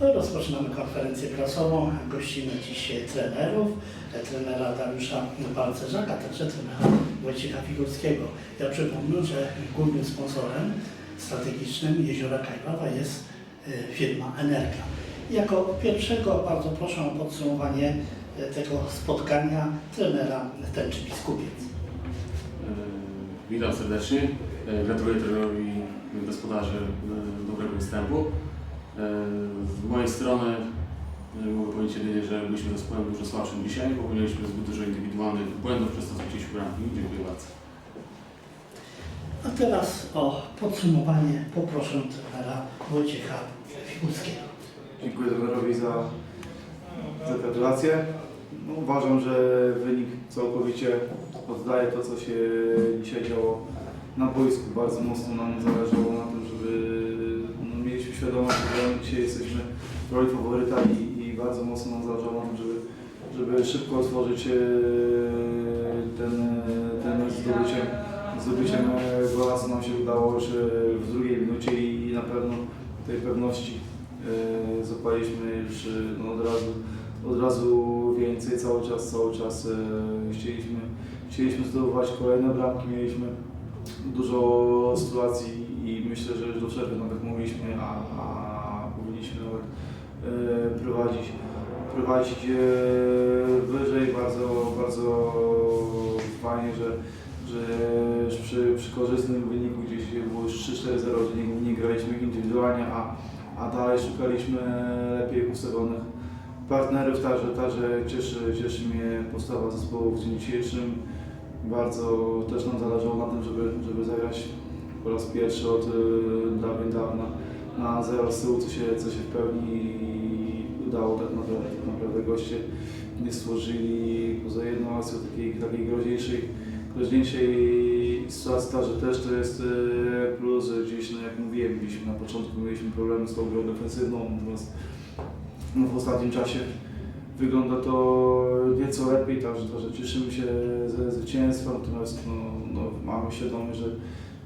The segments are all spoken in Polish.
Rozpoczynamy konferencję prasową. Gościmy dziś trenerów, trenera Dariusza Balcerzaka, także trenera Wojciecha Figurskiego. Ja przypomnę, że głównym sponsorem strategicznym Jeziora Kajwawa jest e, firma Energa. Jako pierwszego bardzo proszę o podsumowanie e, tego spotkania trenera Tęczy Biskupiec. E, Witam serdecznie. E, Gratuluję trenerowi gospodarzy e, dobrego występu. E, Z mojej strony e, mogę powiedzieć jedynie, że byliśmy zespołem dużo słabszym dzisiaj, popełniliśmy zbyt dużo indywidualnych błędów, przez to straciliśmy bramki. Dziękuję bardzo. A teraz o podsumowanie poproszę trenera Wojciecha Figurskiego. Dziękuję trenerowi za, za gratulacje. No, uważam, że wynik całkowicie oddaje to, co się dzisiaj działo na boisku. Bardzo mocno nam zależało na tym, żeby świadomość, że dzisiaj jesteśmy w roli faworyta i, i bardzo mocno nam zależało żeby, żeby szybko otworzyć e, ten, ten mecz zdobyciem, gola, co nam się udało już e, w drugiej minucie i, i na pewno tej pewności e, zapaliśmy już no, od, razu, od razu więcej, cały czas, cały czas chcieliśmy, chcieliśmy zdobywać. Kolejne bramki, mieliśmy. Dużo sytuacji i myślę, że już do przerwy nawet mogliśmy, a, a powinniśmy nawet e, prowadzić, prowadzić e, wyżej. Bardzo, bardzo fajnie, że, że przy, przy korzystnym wyniku gdzieś było już 3-4-0, że nie, nie graliśmy indywidualnie, a, a dalej szukaliśmy lepiej ustawionych partnerów. Także, także cieszy, cieszy mnie postawa zespołu w dniu dzisiejszym. Bardzo też nam zależało na tym, żeby, żeby zagrać po raz pierwszy od y, dawien dawna. Na zero z co się, co się w pełni udało tak naprawdę, tak naprawdę goście nie stworzyli poza jedną akcją takiej, takiej groźniejszej, groźniejszej sytuacji, także też to jest y, plus, że gdzieś, no jak mówiłem, gdzieś na początku mieliśmy problemy z tą grą defensywną, natomiast no, w ostatnim czasie wygląda to nieco lepiej, także, także cieszymy się ze zwycięstwa, natomiast no, no, mamy świadomość, że,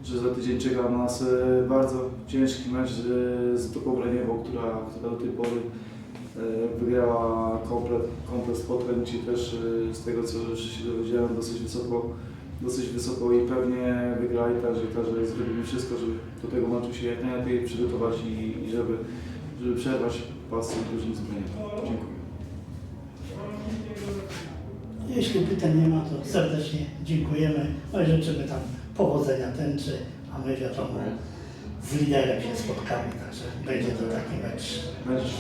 że za tydzień czeka nas e, bardzo ciężki mecz z, z Graniewo, która, która do tej pory e, wygrała komplet, komplet spotkań, też e, z tego co się dowiedziałem dosyć wysoko, dosyć wysoko i pewnie wygrali, także, także zrobimy wszystko, żeby do tego meczu się jak najlepiej przygotować i, i żeby, żeby przerwać pasję drużyn zmienienia. Dziękuję. Jeśli pytań nie ma, to serdecznie dziękujemy. No i życzymy tam powodzenia tęczy, a my wiadomo, z liderem się spotkamy, także będzie to taki mecz. Mecz.